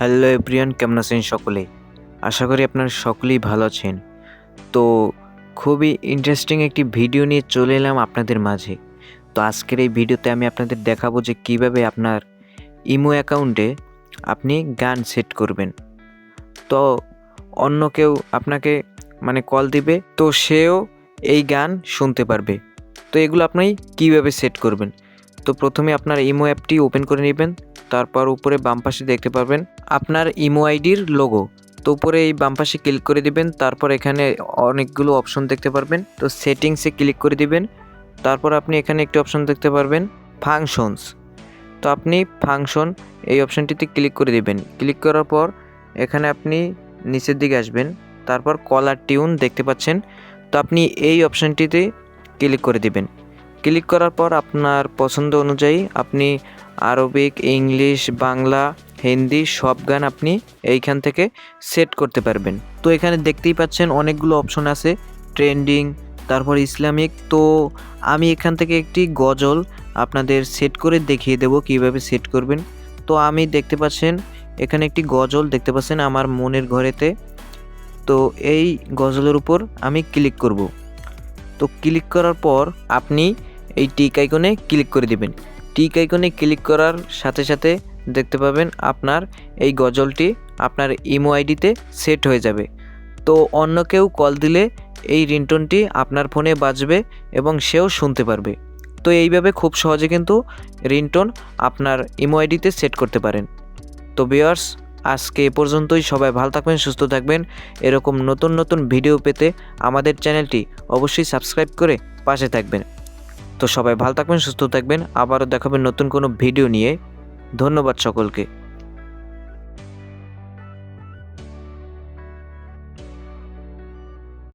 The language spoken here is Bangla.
হ্যালো এভরিয়ান, কেমন আছেন সকলে? আশা করি আপনারা সকলেই ভালো আছেন। তো খুবই ইন্টারেস্টিং একটি ভিডিও নিয়ে চলে এলাম আপনাদের মাঝে। তো আজকের এই ভিডিওতে আমি আপনাদের দেখাবো যে কীভাবে আপনার ইমো অ্যাকাউন্টে আপনি গান সেট করবেন। তো অন্য কেউ আপনাকে মানে কল দিবে, তো সেও এই গান শুনতে পারবে। তো এগুলো আপনি কীভাবে সেট করবেন? তো প্রথমে আপনার ইমো অ্যাপটি ওপেন করে নেবেন, তারপর উপরে বাম পাশে দেখতে পারবেন আপনার ইমো আইডির লোগো তো উপরে এই বাম ক্লিক করে দিবেন, তারপর এখানে অনেকগুলো অপশন দেখতে পারবেন। তো সেটিংসে ক্লিক করে দিবেন, তারপর আপনি এখানে একটি অপশন দেখতে পারবেন ফাংশনস তো আপনি ফাংশন এই অপশনটিতে ক্লিক করে দিবেন। ক্লিক করার পর এখানে আপনি নিচের দিকে আসবেন, তারপর কলার টিউন দেখতে পাচ্ছেন। তো আপনি এই অপশনটিতে ক্লিক করে দিবেন। ক্লিক করার পর আপনার পছন্দ অনুযায়ী আপনি আরবিক ইংলিশ বাংলা হিন্দি সব গান আপনি এইখান থেকে সেট করতে পারবেন। তো এখানে দেখতেই পাচ্ছেন অনেকগুলো অপশন আছে ট্রেন্ডিং তারপর ইসলামিক। তো আমি এখান থেকে একটি গজল আপনাদের সেট করে দেখিয়ে দেব কীভাবে সেট করবেন। তো আমি দেখতে পাচ্ছেন, এখানে একটি গজল দেখতে পাচ্ছেন আমার মনের ঘরেতে। তো এই গজলের উপর আমি ক্লিক করব। তো ক্লিক করার পর আপনি এই টিক আইকনে ক্লিক করে দিবেন। টিক আইকনে ক্লিক করার সাথে সাথে দেখতে পাবেন আপনার এই গজলটি আপনার ইমো আইডিতে সেট হয়ে যাবে। তো অন্য কেউ কল দিলে এই রিংটোনটি আপনার ফোনে বাজবে এবং সেও শুনতে পারবে। তো এইভাবে খুব সহজে কিন্তু রিংটোন আপনার ইমো আইডিতে সেট করতে পারেন। তো বিয়ার্স আজকে এ পর্যন্তই। সবাই ভালো থাকবেন, সুস্থ থাকবেন। এরকম নতুন নতুন ভিডিও পেতে আমাদের চ্যানেলটি অবশ্যই সাবস্ক্রাইব করে পাশে থাকবেন। তো সবাই ভালো থাকবেন, সুস্থ থাকবেন। আবারও দেখাবেন নতুন কোনো ভিডিও নিয়ে। ধন্যবাদ সকলকে।